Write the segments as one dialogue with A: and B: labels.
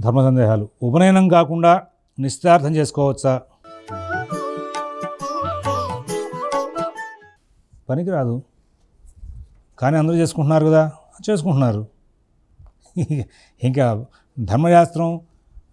A: ధర్మ సందేహాలు. ఉపనయనం కాకుండా నిశ్చితార్థం చేసుకోవచ్చా? పనికిరాదు. కానీ అందరూ చేసుకుంటున్నారు కదా? చేసుకుంటున్నారు. ఇంకా ధర్మశాస్త్రం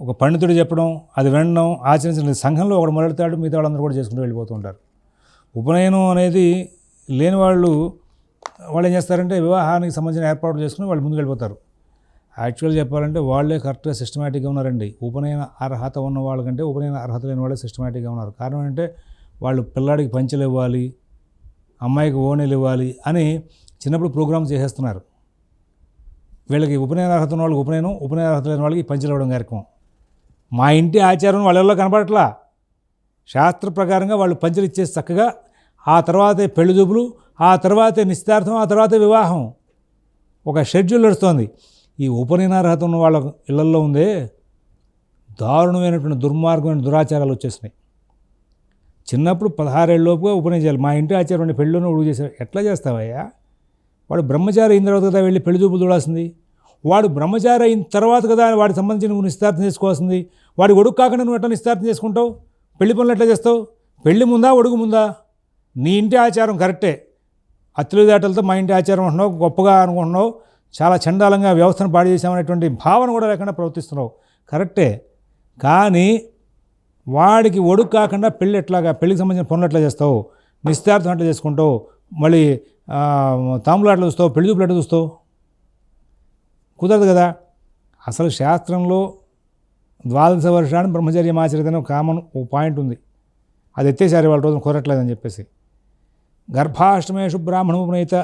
A: ఒక పండితుడు చెప్పడం అది వినడం ఆచరించిన సంఘంలో ఒకడు మొదలెడతాడు మిగతా వాళ్ళందరూ కూడా చేసుకుంటూ వెళ్ళిపోతూ ఉంటారు ఉపనయనం అనేది లేని వాళ్ళు వాళ్ళు ఏం చేస్తారంటే వివాహానికి సంబంధించిన ఏర్పాట్లు చేసుకుని వాళ్ళు ముందుకు వెళ్ళిపోతారు. యాక్చువల్ చెప్పాలంటే వాళ్ళే కరెక్ట్గా సిస్టమేటిక్గా ఉన్నారండి. ఉపనయన అర్హత ఉన్న వాళ్ళకంటే ఉపనయన అర్హత లేని వాళ్ళే సిస్టమేటిక్గా ఉన్నారు. కారణం ఏంటంటే వాళ్ళు పిల్లాడికి పంచెలు ఇవ్వాలి అమ్మాయికి ఓణీలు ఇవ్వాలి అని చిన్నప్పుడు ప్రోగ్రామ్ చేసేస్తున్నారు. వీళ్ళకి ఉపనయన అర్హత ఉన్న వాళ్ళకి ఉపనయనం ఉపనయన అర్హత లేని వాళ్ళకి పంచెలు ఇవ్వడం కార్యక్రమం. మా ఇంటి ఆచారం వాళ్ళల్లో కనపడట్లా. శాస్త్ర ప్రకారంగా వాళ్ళు పంచెలు ఇచ్చేసి చక్కగా ఆ తర్వాతే పెళ్ళి చూపులు ఆ తర్వాతే నిశ్చితార్థం ఆ తర్వాతే వివాహం. ఒక షెడ్యూల్ నడుస్తోంది. ఈ ఉపనయనార్హత ఉన్న వాళ్ళ ఇళ్ళల్లో ఉందే దారుణమైనటువంటి దుర్మార్గమైన దురాచారాలు వచ్చేసినాయి. చిన్నప్పుడు పదహారేళ్ళలోపుగా ఉపనయనం చేయాలి. మా ఇంటి ఆచారం పెళ్ళిలోనే ఉడుగు చేశారు. ఎట్లా చేస్తావయ్యా? వాడు బ్రహ్మచారి అయిన తర్వాత కదా వెళ్ళి పెళ్ళి చూపులు చూడాల్సింది. వాడు బ్రహ్మచారి అయిన తర్వాత కదా వాడికి సంబంధించిన నువ్వు నిశ్చితార్థం చేసుకోవాల్సింది. వాడి ఒడుగు కాకుండా నువ్వు ఎట్లా నిశ్చితార్థం చేసుకుంటావు? పెళ్ళి పనులు ఎట్లా చేస్తావు? పెళ్ళి ముందా ఒడుగు ముందా? నీ ఇంటి ఆచారం కరెక్టే. అత్తులదాటలతో మా ఇంటి ఆచారం అంటున్నావు గొప్పగా అనుకుంటున్నావు. చాలా చండాలంగా వ్యవస్థను పాడు చేశామనేటువంటి భావన కూడా లేకుండా ప్రవర్తిస్తున్నావు. కరెక్టే. కానీ వాడికి ఒడుకు కాకుండా పెళ్ళి ఎట్లాగా పెళ్ళికి సంబంధించిన పనులు ఎట్లా చేస్తావు? నిశ్చార్థం ఎట్లా చేసుకుంటావు? మళ్ళీ తాములాట్లు చూస్తావు? పెళ్ళి చూపులు ఎట్లా చూస్తావు? కుదరదు కదా. అసలు శాస్త్రంలో ద్వాదశ వర్షాన్ని బ్రహ్మచర్యం ఆచరితనే ఒక కామన్ ఓ పాయింట్ ఉంది. అది ఎత్తేసారి వాళ్ళ రోజున కుదరట్లేదని చెప్పేసి. గర్భాష్టమేషు బ్రాహ్మణ ఉపనయిత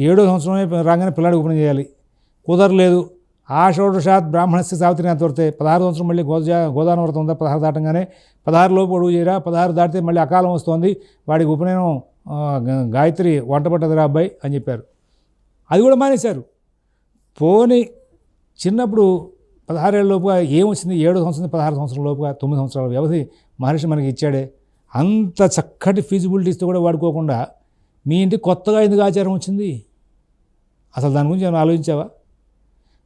A: ఏడో సంవత్సరమే రాగానే పిల్లాడికి ఉపనయం చేయాలి. కుదరలేదు. ఆషోడశాత్ బ్రాహ్మణస్య సావిత్రి అంతవరతే పదహారు సంవత్సరం మళ్ళీ గోజా గోదాన వ్రతం ఉందా పదహారు దాటంగానే పదహారు లోపు అడుగు చేయరా పదహారు దాటితే మళ్ళీ అకాలం వస్తుంది. వాడికి ఉపనయనం గాయత్రి వంట పట్టదురా అబ్బాయి అని చెప్పారు. అది కూడా మానేశారు. పోని చిన్నప్పుడు పదహారేళ్ళలోపుగా ఏమొచ్చింది? ఏడు సంవత్సరం పదహారు సంవత్సరం లోపుగా తొమ్మిది సంవత్సరాల వ్యవధి మహర్షి మనకి ఇచ్చాడే. అంత చక్కటి ఫీజిబిలిటీస్తో కూడా వాడుకోకుండా మీ ఇంటికి కొత్తగా ఎందుకు ఆచారం వచ్చింది? అసలు దాని గురించి ఏమైనా ఆలోచించావా?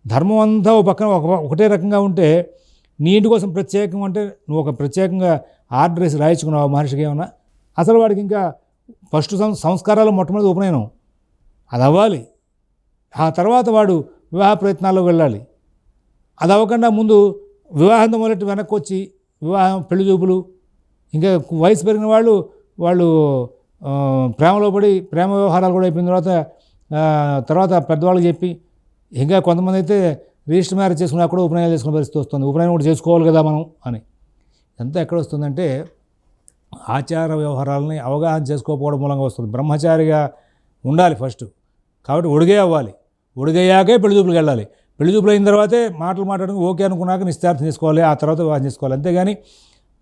A: ధర్మం అంతా ఒక పక్కన ఒక ఒకటే రకంగా ఉంటే నీ ఇంటి కోసం ప్రత్యేకం అంటే నువ్వు ఒక ప్రత్యేకంగా ఆర్డర్ వేసి రాయించుకున్నావు మహర్షికి ఏమన్నా? అసలు వాడికి ఇంకా ఫస్ట్ సం సంస్కారాలు మొట్టమొదటి ఉపనయనం. అది అవ్వాలి. ఆ తర్వాత వాడు వివాహ ప్రయత్నాల్లో వెళ్ళాలి. అది అవ్వకుండా ముందు వివాహం మొదటి వెనక్కి వచ్చి వివాహం పెళ్ళి చూపులు ఇంకా వయసు పెరిగిన వాళ్ళు వాళ్ళు ప్రేమలో పడి ప్రేమ వ్యవహారాలు కూడా అయిపోయిన తర్వాత తర్వాత పెద్దవాళ్ళకి చెప్పి ఇంకా కొంతమంది అయితే రిజిస్టర్ మ్యారేజ్ చేసుకున్నా కూడా ఉపనయనం చేసుకునే పరిస్థితి వస్తుంది. ఉపనయనం కూడా చేసుకోవాలి కదా మనం అని. ఎంత ఎక్కడ వస్తుందంటే ఆచార వ్యవహారాలని అవగాహన చేసుకోకపోవడం మూలంగా వస్తుంది. బ్రహ్మచారిగా ఉండాలి ఫస్ట్. కాబట్టి ఒడిగే అవ్వాలి. ఒడిగయ్యాకే పెళ్ళి చూపులకు వెళ్ళాలి. పెళ్ళి చూపులు అయిన తర్వాతే మాటలు మాట్లాడుకుని ఓకే అనుకున్నాక నిశ్చార్థం చేసుకోవాలి ఆ తర్వాత వివాహం చేసుకోవాలి. అంతేగాని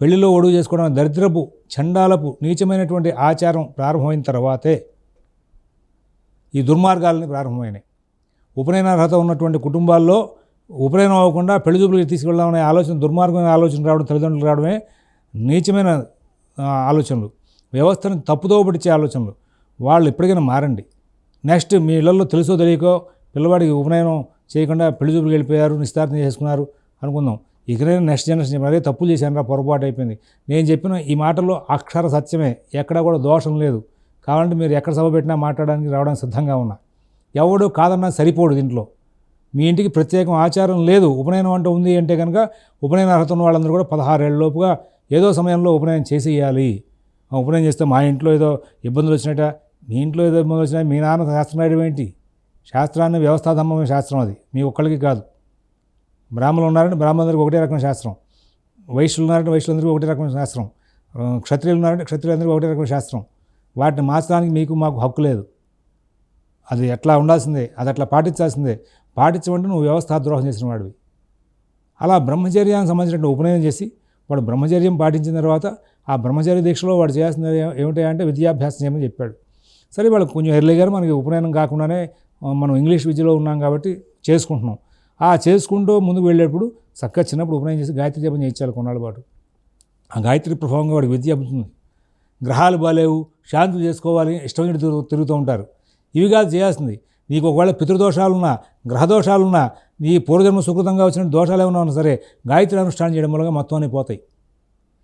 A: పెళ్ళిలో ఒడుగు చేసుకోవడం దరిద్రపు చండాలపు నీచమైనటువంటి ఆచారం ప్రారంభమైన తర్వాతే ఈ దుర్మార్గాలని ప్రారంభమైనాయి. ఉపనయన అర్హత ఉన్నటువంటి కుటుంబాల్లో ఉపనయనం అవ్వకుండా పెళ్ళి చూపులకు తీసుకెళ్దామనే ఆలోచన దుర్మార్గమైన ఆలోచన రావడం తల్లిదండ్రులు రావడమే నీచమైన ఆలోచనలు. వ్యవస్థను తప్పుదో ఆలోచనలు. వాళ్ళు ఎప్పటికైనా మారండి. నెక్స్ట్ మీ ఇళ్ళలో తెలుసో తెలియకో పిల్లవాడికి ఉపనయనం చేయకుండా పెళ్ళి చూపులకు వెళ్ళిపోయారు నిస్తార్థం చేసుకున్నారు అనుకుందాం. ఇకనైనా నెక్స్ట్ జనరేషన్ చెప్పిన అదే తప్పు చేశాను రా పొరపాటు అయిపోయింది. నేను చెప్పిన ఈ మాటల్లో అక్షర సత్యమే ఎక్కడా కూడా దోషం లేదు. కావాలంటే మీరు ఎక్కడ సభ పెట్టినా మాట్లాడడానికి రావడానికి సిద్ధంగా ఉన్నా. ఎవడు కాదన్నా సరిపోడు దీంట్లో. మీ ఇంటికి ప్రత్యేకం ఆచారం లేదు. ఉపనయనం అంటే ఉంది అంటే కనుక ఉపనయన అర్హత ఉన్న వాళ్ళందరూ కూడా పదహారేళ్ళ లోపుగా ఏదో సమయంలో ఉపనయనం చేసేయాలి. ఉపనయం ఉపనయనం చేస్తే మా ఇంట్లో ఏదో ఇబ్బందులు వచ్చినట్ట మీ ఇంట్లో ఏదో ఇబ్బందులు వచ్చినా మీ నాన్న శాస్త్రం ఏంటి? శాస్త్రాన్ని వ్యవస్థాధర్మమైన శాస్త్రం అది. మీ ఒక్కళ్ళకి కాదు. బ్రాహ్మణులు ఉన్నారంటే బ్రాహ్మణులందరికీ ఒకటే రకమైన శాస్త్రం. వైశ్యులు ఉన్నారంటే వైశ్యులందరికీ ఒకటే రకమైన శాస్త్రం. క్షత్రియులు ఉన్నారంటే క్షత్రియులందరికీ ఒకటే రకమైన శాస్త్రం. వాటిని మార్చడానికి మీకు మాకు హక్కు లేదు. అది ఎట్లా ఉండాల్సిందే అది అట్లా పాటించాల్సిందే. పాటించమంటే నువ్వు వ్యవస్థ ద్రోహం చేసిన వాడివి. అలా బ్రహ్మచర్యానికి సంబంధించిన ఉపనయనం చేసి వాడు బ్రహ్మచర్యం పాటించిన తర్వాత ఆ బ్రహ్మచర్య దీక్షలో వాడు చేయాల్సింది ఏమిటంటే విద్యాభ్యాసం చేయమని చెప్పాడు. సరే వాళ్ళు కొంచెం ఎర్లీగా మనకి ఉపనయనం కాకుండానే మనం ఇంగ్లీష్ విద్యలో ఉన్నాం కాబట్టి చేసుకుంటున్నాం. ఆ చేసుకుంటూ ముందుకు వెళ్ళేటప్పుడు చక్కగా చిన్నప్పుడు ఉపనయనం చేసి గాయత్రి జపం చేయించాలి కొన్నాళ్ళ పాటు. ఆ గాయత్రి ప్రభావంగా వాడికి విద్య అవుతుంది గ్రహాలు బాలేవు శాంతులు చేసుకోవాలి ఇష్టమైన తిరుగుతూ ఉంటారు. ఇవి కాదు చేయాల్సింది. నీకు ఒకవేళ పితృదోషాలున్నా గ్రహదోషాలున్నా నీ పూర్వజన్మ సుకృతంగా వచ్చిన దోషాలు ఏమైనా ఉన్నా సరే గాయత్రి అనుష్ఠానం చేయడం మూలంగా మొత్తం అన్నీ పోతాయి.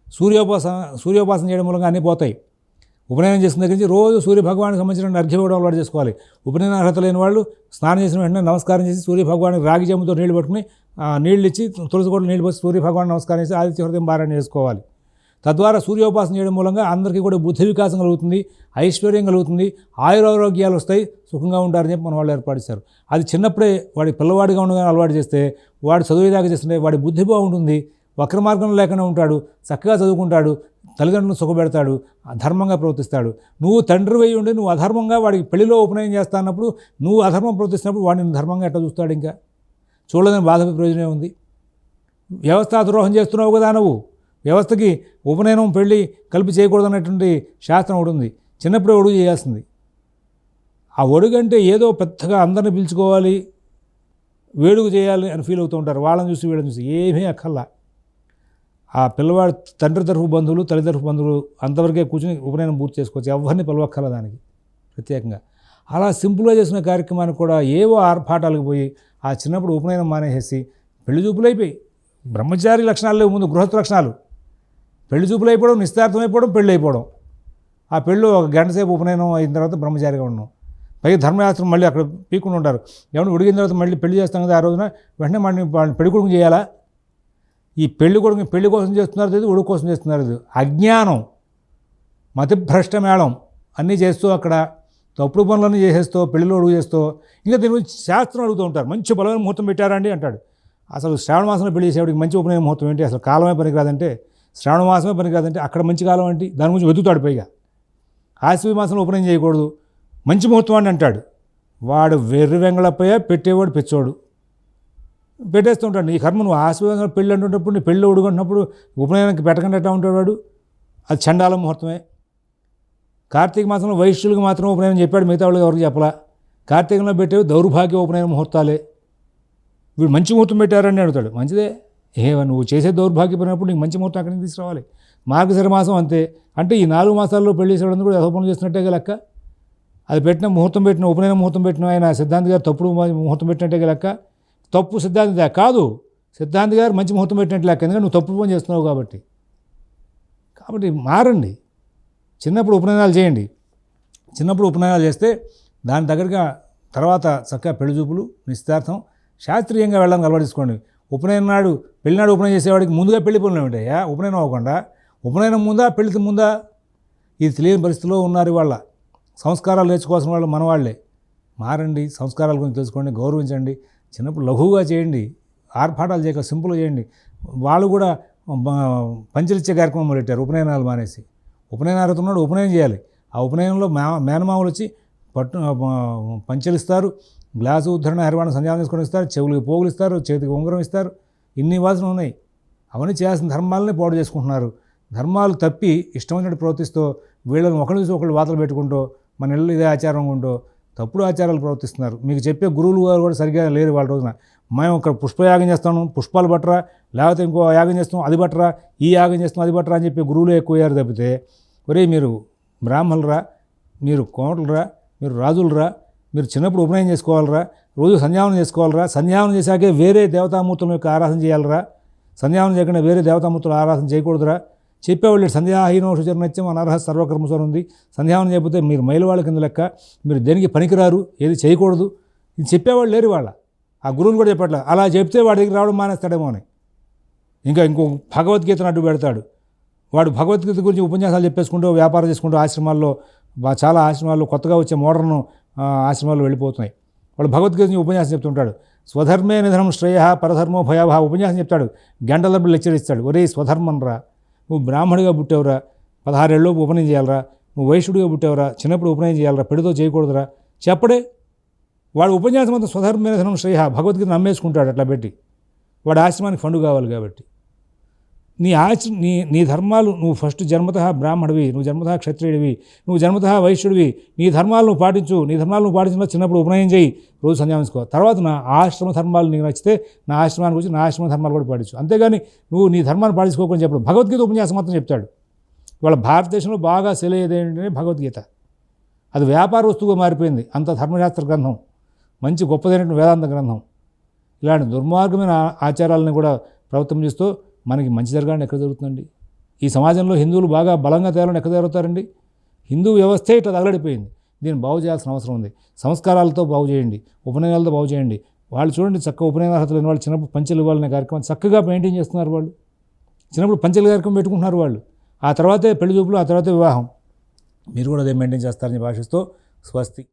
A: సూర్యోపాసన సూర్యోపాసన చేయడం మూలంగా అన్నీ పోతాయి. ఉపనయనం చేసిన దగ్గర నుంచి రోజు సూర్య భగవానికి సంబంధించిన అర్ఘ్యం కూడా అలవాటు చేసుకోవాలి. ఉపనయన అర్హత లేని వాళ్ళు స్నానం చేసిన వెంటనే నమస్కారం చేసి సూర్యభగవానికి రాగి జమ్ముతో నీళ్ళు పట్టుకుని నీళ్ళు ఇచ్చి తులసి కూడా నీళ్ళు పోసి సూర్య భగవాన్ నమస్కారం చేసి ఆదిత్య హృదయం బారాన్ని చేసుకోవాలి. తద్వారా సూర్యోపాసన చేయడం మూలంగా అందరికీ కూడా బుద్ధి వికాసం కలుగుతుంది ఐశ్వర్యం కలుగుతుంది ఆయురారోగ్యాలు వస్తాయి సుఖంగా ఉంటారని చెప్పి మన వాళ్ళు ఏర్పాటిస్తారు అది చిన్నప్పుడే వాడి పిల్లవాడిగా ఉండగానే అలవాటు చేస్తే వాడు చదివేదాకా చేస్తుంటే వాడి బుద్ధి బాగుంటుంది వక్ర మార్గంలో లేకుండా ఉంటాడు చక్కగా చదువుకుంటాడు తల్లిదండ్రులను సుఖపెడతాడు ధర్మంగా ప్రవర్తిస్తాడు. నువ్వు తండ్రి వేయి ఉండి నువ్వు అధర్మంగా వాడికి పెళ్ళిలో ఉపనయనం చేస్తా అన్నప్పుడు నువ్వు అధర్మం ప్రవర్తిస్తున్నప్పుడు వాడిని ధర్మంగా ఎట్లా చూస్తాడు ఇంకా? చూడలేని బాధ ప్రయోజనం ఉంది. వ్యవస్థ ద్రోహం చేస్తున్నావు కదా నువ్వు. వ్యవస్థకి ఉపనయనం పెళ్ళి కలిపి చేయకూడదన్నటువంటి శాస్త్రం ఒకటి ఉంది. చిన్నప్పుడే ఒడుగు చేయాల్సింది. ఆ ఒడుగంటే ఏదో పెద్దగా అందరిని పిలుచుకోవాలి వేడుక చేయాలి అని ఫీల్ అవుతూ ఉంటారు. వాళ్ళని చూసి వీళ్ళని చూసి ఏమీ అక్కర్లా. ఆ పిల్లవాడు తండ్రి తరఫు బంధువులు తల్లి తరఫు బంధువులు అంతవరకే కూర్చుని ఉపనయనం పూర్తి చేసుకోవచ్చు. ఎవరిని పిలవక్కల దానికి ప్రత్యేకంగా. అలా సింపుల్గా చేసిన కార్యక్రమానికి కూడా ఏవో ఆర్భాటాలకు పోయి ఆ చిన్నప్పుడు ఉపనయనం మానేసేసి పెళ్ళి చూపులు అయిపోయి బ్రహ్మచారి లక్షణాలు ముందు గృహస్థ లక్షణాలు. పెళ్ళి చూపులు అయిపోవడం నిస్తార్థం అయిపోవడం పెళ్ళి అయిపోవడం. ఆ పెళ్ళి ఒక గంట సేపు ఉపనయనం అయిన తర్వాత బ్రహ్మచారిగా ఉండడం పైగా ధర్మశాస్త్రం మళ్ళీ అక్కడ పీకుండా ఉంటారు. ఎవరు ఉడిగిన తర్వాత మళ్ళీ పెళ్ళి చేస్తాం కదా ఆ రోజున వెంటనే మన వాళ్ళని కొడుకు చేయాలా? ఈ పెళ్ళి కొడుకు పెళ్ళి కోసం చేస్తున్నారు తెలియదు ఉడుకు కోసం చేస్తున్నారు తెలియదు అజ్ఞానం మతిభ్రష్ట మేళం అన్నీ చేస్తూ అక్కడ తప్పుడు పనులన్నీ చేసేస్తూ పెళ్ళిలో అడుగు చేస్తూ ఇంకా దీని గురించి శాస్త్రం అడుగుతూ ఉంటారు. మంచి బలమైన ముహూర్తం పెట్టారండి అంటాడు. అసలు శ్రావణ మాసంలో పెళ్ళి చేసేవాడికి మంచి ఉపనయన ముహూర్తం ఏంటి? అసలు కాలమే పనికిరాదంటే శ్రావణ మాసమే పనికిరాదంటే అక్కడ మంచి కాలం ఏంటి? దాని గురించి వెతుకుతాడు పైగా. ఆశ్వీ మాసంలో ఉపనయనం చేయకూడదు. మంచి ముహూర్తం అని అంటాడు. వాడు వెర్రి వెంగళప్పయ్య పెట్టేవాడు పెచ్చోడు. పెట్టేస్తుంటాడు. నీ కర్మ నువ్వు ఆశీర్వాదంగా పెళ్ళి అంటున్నప్పుడు నీ పెళ్ళి ఉడుకుంటున్నప్పుడు ఉపనయనానికి పెట్టకుండా ఎట్లా ఉంటాడు వాడు. అది చండాల ముహూర్తమే. కార్తీక మాసంలో వైశ్యులకు మాత్రం ఉపనయనం చెప్పాడు మిగతా వాళ్ళకి ఎవరికి చెప్పలా. కార్తీకంలో పెట్టేవి దౌర్భాగ్య ఉపనయన ముహూర్తాలే. వీడు మంచి ముహూర్తం పెట్టారని అడుగుతాడు. మంచిదే? ఏ నువ్వు చేసే దౌర్భాగ్య పడినప్పుడు నీకు మంచి ముహూర్తం అక్కడికి తీసుకురావాలి? మార్గశిర మాసం అంతే. అంటే ఈ నాలుగు మాసాల్లో పెళ్ళి చేసేవాడు కూడా యథోపనం చేస్తున్నట్టే లెక్క? అది పెట్టిన ముహూర్తం పెట్టిన ఉపనయన ముహూర్తం పెట్టిన ఆయన సిద్ధాంత్ గారు తప్పుడు ముహూర్తం పెట్టినట్టే లెక్క? తప్పు సిద్ధాంతిగా కాదు. సిద్ధాంతి గారు మంచి ముహూర్తం పెట్టినట్టు లెక్క. ఎందుకంటే నువ్వు తప్పు పని చేస్తున్నావు కాబట్టి. కాబట్టి మారండి. చిన్నప్పుడు ఉపనయనాలు చేయండి. చిన్నప్పుడు ఉపనయనాలు చేస్తే దాని దగ్గరగా తర్వాత చక్కగా పెళ్ళి చూపులు నిశ్చితార్థం శాస్త్రీయంగా వెళ్ళడానికి అలవాటు ఉపనయన ఉపనయనం నాడు పెళ్ళినాడు ఉపనయనం చేసేవాడికి ముందుగా పెళ్ళి పనులు ఏమిటయ్యా? ఉపనయనం అవ్వకుండా. ఉపనయనం ముందా పెళ్ళి ముందా? ఇది తెలియని పరిస్థితిలో ఉన్నారు వాళ్ళ సంస్కారాలు నేర్చుకోవాల్సిన వాళ్ళు మనవాళ్ళే. మారండి. సంస్కారాల గురించి తెలుసుకోండి. గౌరవించండి. చిన్నప్పుడు లఘువుగా చేయండి ఆర్భాటాలు చేయక సింపుల్గా చేయండి. వాళ్ళు కూడా పంచలిచ్చే కార్యక్రమం మొదలెట్టారు ఉపనయనాలు మానేసి. ఉపనయన అర్హత ఉన్నాడు ఉపనయనం చేయాలి. ఆ ఉపనయనంలో మే మేనమామలు వచ్చి పట్టు పంచలిస్తారు గ్లాసు ఉద్ధరణ హరివాణ సంధ్యానం చేసుకొని ఇస్తారు చెవులకి పోగులు ఇస్తారు చేతికి ఉంగరం ఇస్తారు. ఇన్ని వాసనలు ఉన్నాయి. అవన్నీ చేయాల్సిన ధర్మాలని పాడు చేసుకుంటున్నారు. ధర్మాలు తప్పి ఇష్టమైనట్టు ప్రవర్తిస్తూ వీళ్ళని ఒకళ్ళు నుంచి ఒకళ్ళు వాతలు పెట్టుకుంటూ మన ఇళ్ళు ఇదే ఆచారం ఉంటూ తప్పుడు ఆచారాలు ప్రవర్తిస్తున్నారు. మీకు చెప్పే గురువులు గారు కూడా సరిగ్గా లేరు వాళ్ళ రోజున. మేము ఇక్కడ పుష్పయాగం చేస్తాను పుష్పాలు బట్టరా లేకపోతే ఇంకో యాగం చేస్తాం అది బట్టరా ఈ యాగం చేస్తాం అది బట్టరా అని చెప్పి గురువులు ఎక్కువయ్యారు తప్పితే ఒరే మీరు బ్రాహ్మణులరా మీరు కోమటులరా మీరు రాజులరా మీరు చిన్నప్పుడు ఉపనయనం చేసుకోవాలరా రోజు సంధ్యావనం చేసుకోవాలరా సంధ్యావనం చేశాకే వేరే దేవతామూర్తుల యొక్క ఆరాధన చేయాలరా సంధ్యావనం చేయకుండా వేరే దేవతామూర్తులు ఆరాధన చేయకూడదురా చెప్పేవాళ్ళు సంధ్యాహీనోషు చరణత్యం అనర్హ సర్వకర్మస్వరం ఉంది. సంధ్యావనం చేయకపోతే మీరు మైలు వాళ్ళ కింద లెక్క మీరు దేనికి పనికిరారు ఏది చేయకూడదు. ఇది చెప్పేవాళ్ళు లేరు వాళ్ళ ఆ గురువులు కూడా చెప్పట్లే. అలా చెప్తే వాడి దగ్గర రావడం మానేస్తాడేమో అని. ఇంకా ఇంకో భగవద్గీతను అడ్డు పెడతాడు. వాడు భగవద్గీత గురించి ఉపన్యాసాలు చెప్పేసుకుంటూ వ్యాపారం చేసుకుంటూ ఆశ్రమాల్లో చాలా ఆశ్రమాల్లో కొత్తగా వచ్చే మోడర్న్ ఆశ్రమాలు ఆశ్రమాల్లో వెళ్ళిపోతున్నాయి. వాడు భగవద్గీత ఉపన్యాసం చెప్తుంటాడు. స్వధర్మే నిధనం శ్రేయ పరధర్మో భయాభా ఉపన్యాసం చెప్తాడు. గంటల లెక్చర్ ఇస్తాడు. ఒరే స్వధర్మం రా. నువ్వు బ్రాహ్మడిగా పుట్టావురా పదహారేళ్ళలోపు ఉపనయం చేయాలరా నువ్వు వైశ్యుడిగా పుట్టావురా చిన్నప్పుడు ఉపనయం చేయాలరా పెడితో చేయకూడదురా. చెప్పడే వాడు ఉపన్యాసం అంతా స్వధర్మే నిధనం శ్రేయ భగవద్గీత నమ్మేసుకుంటాడు అట్లా పెట్టి. వాడు ఆశ్రమానికి ఫండు కావాలి కాబట్టి. నీ ఆచ నీ నీ ధర్మాలు నువ్వు ఫస్ట్ జన్మత బ్రాహ్మడివి నువ్వు జన్మత క్షత్రియుడివి నువ్వు జన్మత వైశ్యుడివి నీ ధర్మాలు నువ్వు పాటించు నీ ధర్మాలు నువ్వు పాటించిన చిన్నప్పుడు ఉపనయం చేయి రోజు సంధ్యావించుకో తర్వాత నా ఆశ్రమ ధర్మాలు నీకు నచ్చితే నా ఆశ్రమానికి వచ్చి నా ఆశ్రమ ధర్మాలు కూడా పాటించు. అంతేగాని నువ్వు నీ ధర్మాన్ని పాటించుకోకుండా చెప్పడు. భగవద్గీత ఉపన్యాసం మాత్రం చెప్తాడు. వాళ్ళ భారతదేశంలో బాగా సెల్ అయ్యేది ఏంటంటే భగవద్గీత. అది వ్యాపార వస్తువుగా మారిపోయింది. అంత ధర్మశాస్త్ర గ్రంథం. మంచి గొప్పదైనటువంటి వేదాంత గ్రంథం. ఇలాంటి దుర్మార్గమైన ఆచారాలను కూడా ప్రభుత్వం చేస్తూ మనకి మంచి జరగాలని ఎక్కడ జరుగుతుందండి? ఈ సమాజంలో హిందువులు బాగా బలంగా తేవాలని ఎక్కడ జరుగుతారండి హిందూ వ్యవస్థే ఇట్లా తగలడిపోయింది. దీన్ని బాగు చేయాల్సిన అవసరం ఉంది. సంస్కారాలతో బాగు చేయండి. ఉపనయనాలతో బాగు చేయండి. వాళ్ళు చూడండి చక్కగా ఉపనయన అర్హత లేని వాళ్ళు చిన్నప్పుడు పంచెలు ఇవ్వాలనే కార్యక్రమం చక్కగా మెయింటైన్ చేస్తున్నారు వాళ్ళు. చిన్నప్పుడు పంచెల కార్యక్రమం పెట్టుకుంటున్నారు వాళ్ళు. ఆ తర్వాతే పెళ్ళి చూపులు ఆ తర్వాతే వివాహం. మీరు కూడా అదే మెయింటైన్ చేస్తారని భాషిస్తూ స్వస్తి.